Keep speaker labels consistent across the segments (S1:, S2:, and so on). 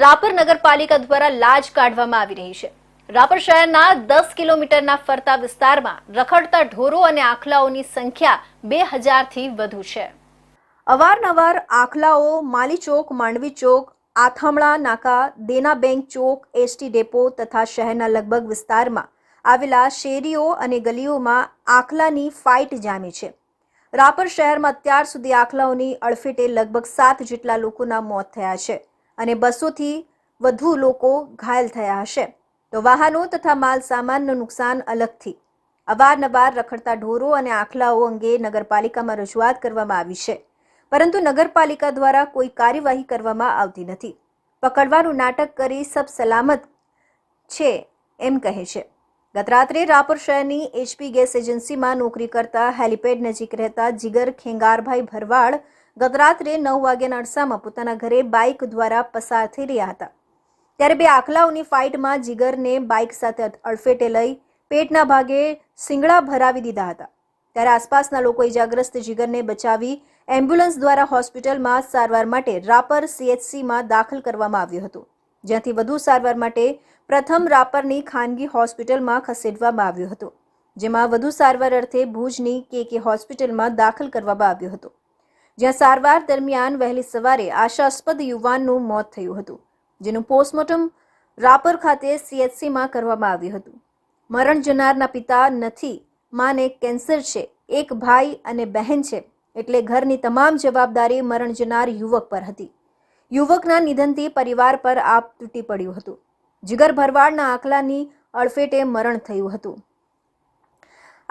S1: રાપર નગરપાલિકા દ્વારા લાજ કાઢવામાં આવી રહી છે. રાપર શહેરના દસ કિલોમીટરના ફરતા વિસ્તારમાં રખડતા ઢોરો અને આખલાઓની સંખ્યા બે હજારથી વધુ છે. અવારનવાર આખલાઓ, Mali Chowk, Mandvi Chowk, Athamana, Naka, Dena bank Chowk, ST depot તથા શહેરના લગભગ વિસ્તારમાં આવેલા શેરીઓ અને ગલીઓમાં આખલાની ફાઇટ જામી છે. રાપર શહેરમાં અત્યાર સુધી આખલાઓની અડફેટે લગભગ સાત જેટલા લોકોના મોત થયા છે. અને બસોથી વધુ લોકો ઘાયલ થયા હશે. તો વાહનો તથા માલ સામાનનું નુકસાન અલગથી. અવારનવાર રખડતા ઢોરો અને આખલાઓ અંગે નગરપાલિકામાં રજૂઆત કરવામાં આવી છે. પરંતુ નગરપાલિકા દ્વારા કોઈ કાર્યવાહી કરવામાં આવતી નથી. પકડવાનું નાટક કરી સબ સલામત છે એમ કહે છે. ગત રાત્રે રાપર શહેરની એચપી ગેસ એજન્સીમાં નોકરી કરતા હેલિપેડ નજીક રહેતા જીગર ખેંગારભાઈ ભરવાડ ગત રાત્રે નવ વાગ્યાના અરસામાં પોતાના ઘરે બાઇક દ્વારા પસાર થઈ રહ્યા હતા. ત્યારે બે આખલાઓની ફાઇટમાં જીગરને બાઇક સાથે અડફેટે લઈ પેટના ભાગે સિંગડા ભરાવી દીધા હતા. ત્યારે આસપાસના લોકો ઇજાગ્રસ્ત જીગરને બચાવી એમ્બ્યુલન્સ દ્વારા હોસ્પિટલમાં સારવાર માટે રાપર સીએચસીમાં દાખલ કરવામાં આવ્યું હતું. જ્યાંથી વધુ સારવાર માટે પ્રથમ રાપરની ખાનગી હોસ્પિટલમાં ખસેડવામાં આવ્યું હતું. જેમાં વધુ સારવાર અર્થે ભુજની કે કે હોસ્પિટલમાં દાખલ કરવામાં આવ્યો હતો. જ્યાં સારવાર દરમિયાન વહેલી સવારે આશાસ્પદ યુવાનનું મોત થયું હતું, જેનું પોસ્ટમોર્ટમ રાપર ખાતે સીએચસીમાં કરવામાં આવ્યું હતું. મરણ જનારના પિતા નથી, માને કેન્સર છે, એક ભાઈ અને બહેન છે, એટલે ઘરની તમામ જવાબદારી મરણ જનાર યુવક પર હતી. યુવકના નિધનથી પરિવાર પર આપ તૂટી પડ્યું હતું. જીગર ભરવાડના આંકલાની અડફેટે મરણ થયું હતું.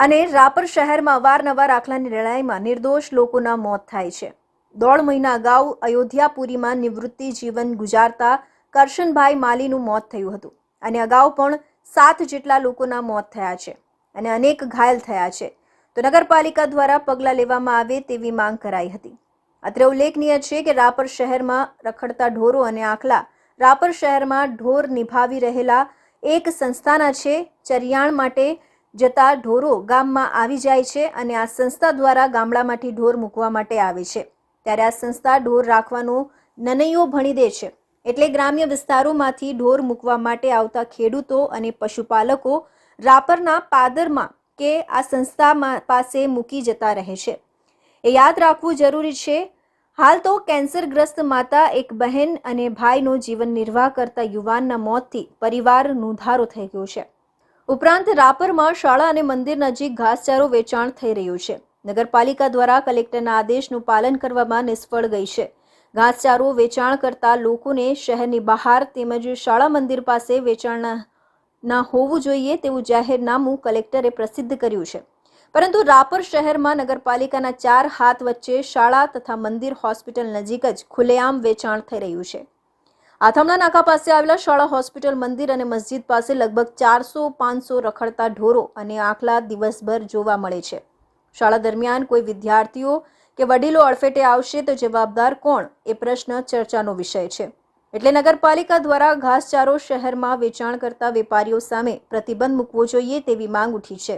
S1: અને રાપર શહેરમાં અવારનવાર આખલાની લડાઈમાં નિર્દોષ લોકોના મોત થાય છે. દોઢ મહિના અગાઉ અયોધ્યાપુરીમાં નિવૃત્તિ જીવન ગુજારતા કરશનભાઈ માલીનું મોત થયું હતું અને અગાઉ પણ સાત જેટલા લોકોના મોત થયા છે અને અનેક ઘાયલ થયા છે. તો નગરપાલિકા દ્વારા પગલાં લેવામાં આવે તેવી માંગ કરાઈ હતી. અત્રે ઉલ્લેખનીય છે કે રાપર શહેરમાં રખડતા ઢોરો અને આખલા રાપર શહેરમાં ઢોર નિભાવી રહેલા એક સંસ્થાના છે ચરિયાણ માટે જતા ઢોરો ગામમાં આવી જાય છે અને આ સંસ્થા દ્વારા ગામડામાંથી ઢોર મૂકવા માટે આવે છે. ત્યારે આ સંસ્થા ઢોર રાખવાનો નનૈયો ભણી દે છે. એટલે ગ્રામ્ય વિસ્તારોમાંથી ઢોર મૂકવા માટે આવતા ખેડૂતો અને પશુપાલકો રાપરના પાદરમાં કે આ સંસ્થામાં પાસે મૂકી જતા રહે છે. એ યાદ રાખવું જરૂરી છે. હાલ તો કેન્સરગ્રસ્ત માતા એક બહેન અને ભાઈનો જીવન નિર્વાહ કરતા યુવાનના મોતથી પરિવાર ધારો થઈ ગયો છે. ઉપરાંત રાપરમાં શાળા અને મંદિર નજીક ઘાસચારો વેચાણ થઈ રહ્યું છે. નગરપાલિકા દ્વારા કલેક્ટરના આદેશનું પાલન કરવામાં નિષ્ફળ ગઈ છે. ઘાસચારો વેચાણ કરતા લોકોને શહેરની બહાર તેમજ શાળા મંદિર પાસે વેચાણના ના હોવું જોઈએ તેવું જાહેરનામું કલેક્ટરે પ્રસિદ્ધ કર્યું છે. પરંતુ રાપર શહેરમાં નગરપાલિકાના ચાર હાથ વચ્ચે શાળા તથા મંદિર હોસ્પિટલ નજીક જ ખુલ્લેઆમ વેચાણ થઈ રહ્યું છે. આથમણા નાકા પાસે આવેલા શાળા હોસ્પિટલ મંદિર અને મસ્જિદ પાસે લગભગ ચારસો પાંચસો રખડતા ઢોરો અને આખલા દિવસભર જોવા મળે છે. શાળા દરમિયાન કોઈ વિદ્યાર્થીઓ કે વડીલો અડફેટે આવશે તો જવાબદાર કોણ? એ પ્રશ્ન ચર્ચાનો વિષય છે. એટલે નગરપાલિકા દ્વારા ઘાસચારો શહેરમાં વેચાણ કરતા વેપારીઓ સામે પ્રતિબંધ મૂકવો જોઈએ તેવી માંગ ઉઠી છે.